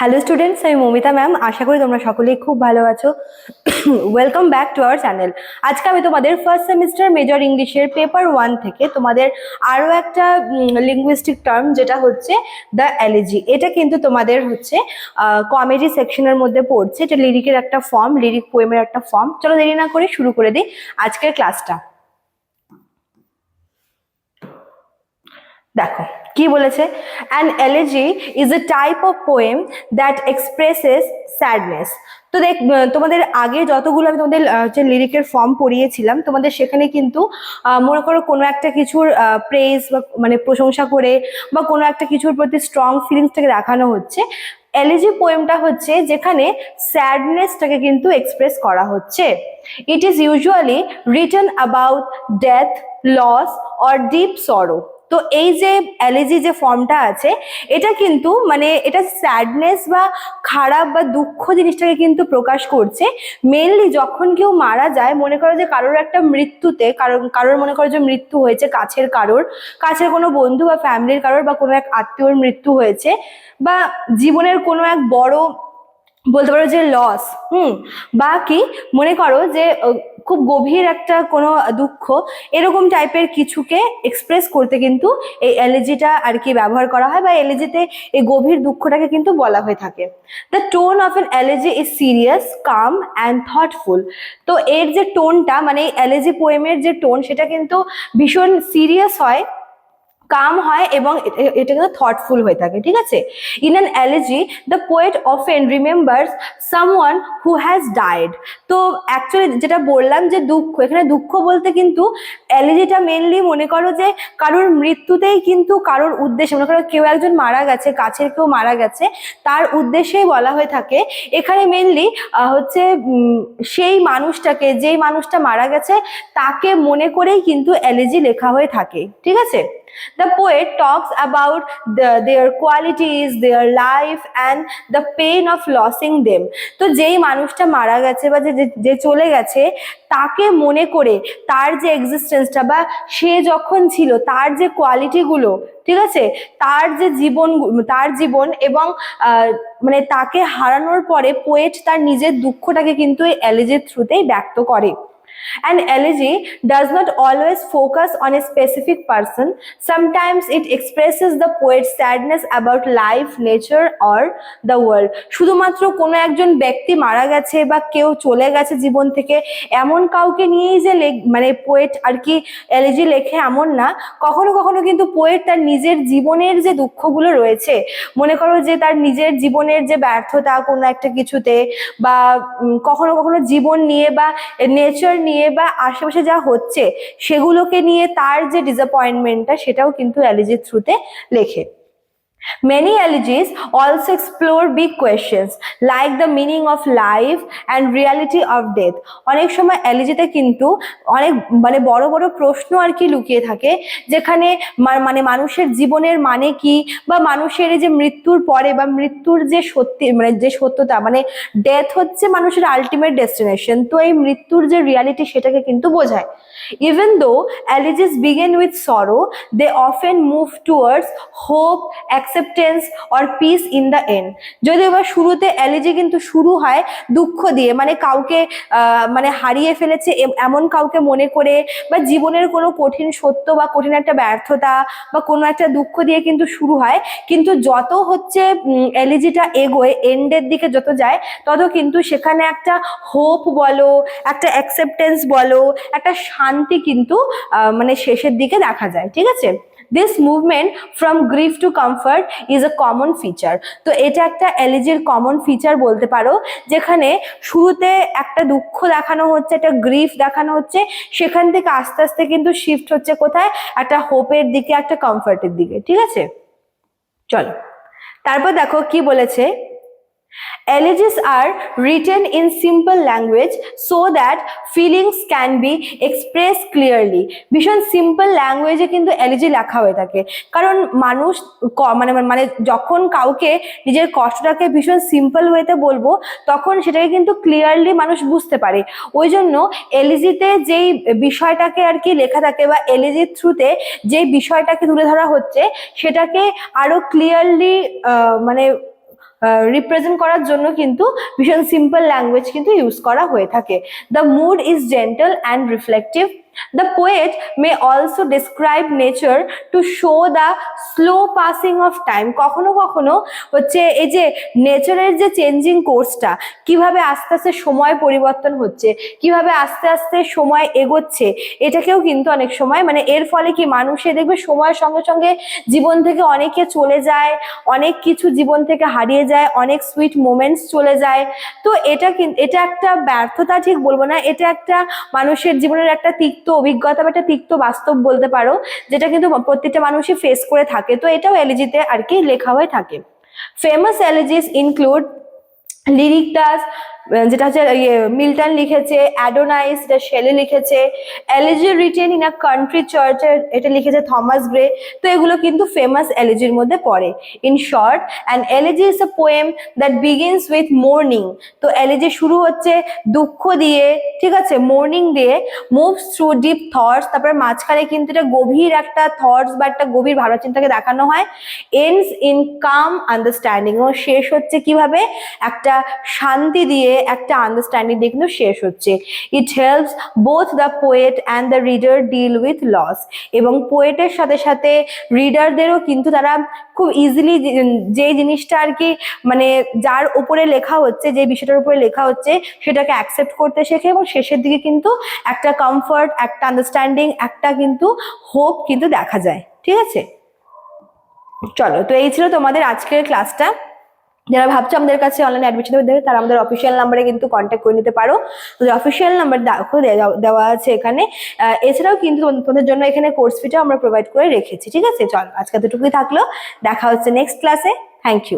Hello students আমি Momita ma'am আশা করি তোমরা সকলেই খুব ভালো আছো। Welcome back to our channel আজকে আমি তোমাদের ফার্স্ট সেমিস্টার মেজর ইংলিশের পেপার ওয়ান থেকে তোমাদের আরও একটা লিঙ্গুইস্টিক টার্ম যেটা হচ্ছে দ্য অ্যালিজি এটা কিন্তু তোমাদের হচ্ছে কমেডি সেকশনের মধ্যে পড়ছে। এটা লিরিকের একটা ফর্ম লিরিক পোয়েমের একটা ফর্ম চলো দেরি না করে শুরু করে দিই আজকের ক্লাসটা দেখো, কি বলেছে? An elegy is a type of poem that expresses sadness তো দেখ তোমাদের আগে যতগুলো আমি তোমাদের হচ্ছে লিরিকের ফর্ম পড়িয়েছিলাম, তোমাদের সেখানে কিন্তু মনে করো কোনো একটা কিছুর প্রেজ বা মানে প্রশংসা করে বা কোনো একটা কিছুর প্রতি স্ট্রং ফিলিংসটাকে দেখানো হচ্ছে। এলিজি পোয়েমটা হচ্ছে যেখানে স্যাডনেসটাকে কিন্তু এক্সপ্রেস করা হচ্ছে। It is usually written about death loss or deep sorrow তো এই যে অ্যালেজি যে ফর্মটা আছে, এটা কিন্তু মানে এটা স্যাডনেস বা খারাপ বা দুঃখ জিনিসটাকে কিন্তু প্রকাশ করছে। মেনলি যখন কেউ মারা যায়, মনে করো যে কারোর একটা মৃত্যুতে কারোর কারোর মনে করো যে মৃত্যু হয়েছে কাছের কারোর, কাছের কোনো বন্ধু বা ফ্যামিলির কারোর বা কোনো এক আত্মীয়র মৃত্যু হয়েছে বা জীবনের কোনো এক বড় বলতে পারো যে লস হুম, বা কি মনে করো যে খুব গভীর একটা কোনো দুঃখ এরকম টাইপের কিছুকে এক্সপ্রেস করতে কিন্তু এই এলিজিটা আর কি ব্যবহার করা হয় বা এলিজিতে এই গভীর দুঃখটাকে কিন্তু বলা হয়ে থাকে। The tone of an elegy is serious calm and thoughtful তো এর যে টোনটা মানে এই এলিজি পোয়েমের যে টোন সেটা কিন্তু ভীষণ সিরিয়াস হয়। কাম হয় এবং এটা কিন্তু থটফুল হয়ে থাকে, ঠিক আছে? In an elegy the poet often remembers someone who has died তো অ্যাকচুয়ালি যেটা বললাম যে দুঃখ, এখানে দুঃখ বলতে কিন্তু অ্যালেজিটা মেনলি মনে করো যে কারোর মৃত্যুতেই কিন্তু কারোর উদ্দেশ্যে, মনে করো কেউ একজন মারা গেছে, কাছের কেউ মারা গেছে, তার উদ্দেশ্যেই বলা হয়ে থাকে। এখানে মেনলি হচ্ছে সেই মানুষটাকে, যেই মানুষটা মারা গেছে, তাকে মনে করেই কিন্তু অ্যালেজি লেখা হয়ে থাকে, ঠিক আছে? The poet talks about the, their qualities, their life, and the pain of losing them. তো যেই মানুষটা মারা গেছে বা যে যে- চলে গেছে তাকে মনে করে তার যে এক্সিস্টেন্সটা বা সে যখন ছিল তার যে কোয়ালিটিগুলো ঠিক আছে তার যে জীবন তার জীবন এবং মানে তাকে হারানোর পরে পোয়েট তার নিজের দুঃখটাকে কিন্তু এই অ্যালেজের থ্রুতেই ব্যক্ত করে An elegy does not always focus on a specific person. Sometimes it expresses the poet's sadness about life, nature, or the world. শুধুমাত্র কোনো একজন ব্যক্তি মারা গেছে বা কেউ চলে গেছে জীবন থেকে এমন কাউকে নিয়েই যে মানে পোয়েট আর কি এলিজি লেখে এমন না কখনো কখনো কিন্তু পোয়েট তার নিজের জীবনের যে দুঃখগুলো রয়েছে মনে করো যে তার নিজের জীবনের যে ব্যর্থতা কোনো একটা কিছুতে বা কখনো কখনো জীবন নিয়ে বা নেচার নিয়ে বা আশেপাশে যা হচ্ছে, সেগুলোকে নিয়ে তার যে ডিসঅ্যাপয়েন্টমেন্টটা সেটাও কিন্তু অ্যালিজির থ্রুতে লেখে। Many elegies also explore big questions, like the meaning of life and reality of death. অনেক সময় এলিজিতে কিন্তু অনেক মানে বড় বড় প্রশ্ন আর কি লুকিয়ে থাকে, যেখানে মানে মানুষের জীবনের মানে কি বা মানুষের যে মৃত্যুর পরে বা মৃত্যুর যে সত্যি মানে যে সত্যতা মানে ডেথ হচ্ছে মানুষের আলটিমেট ডেস্টিনেশন তো এই মৃত্যুর যে রিয়ালিটি সেটাকে কিন্তু বোঝায় even though elegies begin with sorrow, they often move towards hope acceptance or peace in the end যদিও বা শুরুতে এলিজি কিন্তু শুরু হয়, দুঃখ দিয়ে মানে কাউকে মানে হারিয়ে ফেলেছে এম- এমন কাউকে মনে করে বা জীবনের কোনো কঠিন সত্য বা কঠিন একটা ব্যর্থতা বা কোনো একটা দুঃখ দিয়ে কিন্তু শুরু হয়, কিন্তু যত হচ্ছে এলিজিটা এগোয় এন্ডের দিকে যত যায়, তত কিন্তু সেখানে একটা হোপ বলো, একটা অ্যাকসেপ্টেন্স বলো, একটা শান্তি কিন্তু মানে শেষের দিকে দেখা যায়, ঠিক আছে? This movement from grief to comfort is a common feature তো এটা একটা অ্যালিজির কমন ফিচার বলতে পারো, যেখানে শুরুতে একটা দুঃখ দেখানো হচ্ছে, একটা গ্রিফ দেখানো হচ্ছে, সেখান থেকে আস্তে আস্তে কিন্তু শিফট হচ্ছে কোথায়? একটা হোপের দিকে, একটা কমফর্টের দিকে, ঠিক আছে? চলো। তারপর দেখো কি বলেছে? Elegies are written in simple language so that feelings can be expressed clearly. ভীষণ সিম্পল ল্যাঙ্গুয়েজে কিন্তু এলিজি লেখা হয়ে থাকে কারণ মানুষ মানে মানে যখন কাউকে নিজের কষ্টটাকে ভীষণ সিম্পল ওয়েতে বলব, তখন সেটাকে কিন্তু ক্লিয়ারলি মানুষ বুঝতে পারে ওই জন্য এলিজিতে যেই বিষয়টাকে আর কি লেখা থাকে বা এলিজির থ্রুতে যে বিষয়টাকে তুলে ধরা হচ্ছে, সেটাকে আরও ক্লিয়ারলি মানে রিপ্রেজেন্ট করার জন্য কিন্তু ভীষণ সিম্পল ল্যাঙ্গুয়েজ কিন্তু ইউজ করা হয়ে থাকে। The mood is gentle and reflective the poet may also describe nature to show the slow passing of time কখনো কখনো হচ্ছে এই যে নেচারের যে চেঞ্জিং কোর্সটা কীভাবে আস্তে আস্তে সময় পরিবর্তন হচ্ছে, কীভাবে আস্তে আস্তে সময় এগোচ্ছে, এটাকেও কিন্তু অনেক সময় মানে এর ফলে কি মানুষে দেখবে সময়ের সঙ্গে সঙ্গে জীবন থেকে অনেকে চলে যায়, অনেক কিছু জীবন থেকে হারিয়ে যায়, অনেক সুইট মোমেন্টস চলে যায়। তো এটা এটা একটা ব্যর্থতা ঠিক বলব না, এটা একটা মানুষের জীবনের একটা তিক্ত অভিজ্ঞতা বা একটা তিক্ত বাস্তব বলতে পারো, যেটা কিন্তু প্রত্যেকটা মানুষই ফেস করে থাকে। তো এটাও এলিজিতে আর কি লেখা হয়ে থাকে। ফেমাস এলিজিস ইনক্লুড লিরিকটাস যেটা হচ্ছে ইয়ে মিল্টন লিখেছে অ্যাডোনাইস এটা শেলি লিখেছে elegy written in a country চার্চের এটা লিখেছে থমাস গ্রে, তো এগুলো কিন্তু ফেমাস এলিজির মধ্যে পড়ে। In short and elegy is a poem that begins with morning তো এলিজি শুরু হচ্ছে দুঃখ দিয়ে, ঠিক আছে? মর্নিং দিয়ে মুভস থ্রু ডিপ থটস তারপরে মাঝখানে কিন্তু এটা গভীর একটা থটস বা একটা গভীর ভাবনা চিন্তাকে দেখানো হয়। এন্ডস ইন কাম আন্ডারস্ট্যান্ডিং এবং শেষ হচ্ছে কীভাবে? একটা শান্তি দিয়ে একটা আন্ডারস্ট্যান্ডিং দিয়ে কিন্তু শেষ হচ্ছে। It helps both the poet and the reader deal with loss এবং পোয়েটের সাথে সাথে রিডারদেরও কিন্তু তারা খুব ইজিলি যে জিনিসটা আর কি মানে যার উপরে লেখা হচ্ছে, যে বিষয়টার উপরে লেখা হচ্ছে, সেটাকে অ্যাকসেপ্ট করতে শেখে এবং শেষের দিকে কিন্তু একটা কমফর্ট একটা আন্ডারস্ট্যান্ডিং একটা কিন্তু হোপ কিন্তু দেখা যায়। ঠিক আছে? চলো, তো এই ছিল তোমাদের আজকের ক্লাসটা যারা ভাবছ আমাদের কাছে অনলাইন অ্যাডমিশন দেবে তারা আমাদের অফিসিয়াল নাম্বারে কিন্তু কন্ট্যাক্ট করে নিতে পারো। তোদের অফিসিয়াল নাম্বার দেওয়া- আছে এখানে। এছাড়াও কিন্তু তোমাদের জন্য এখানে কোর্স ফিটাও আমরা প্রোভাইড করে রেখেছি, ঠিক আছে? চল, আজকে দুটুকুই থাকল। দেখা হচ্ছে নেক্সট ক্লাসে থ্যাংক ইউ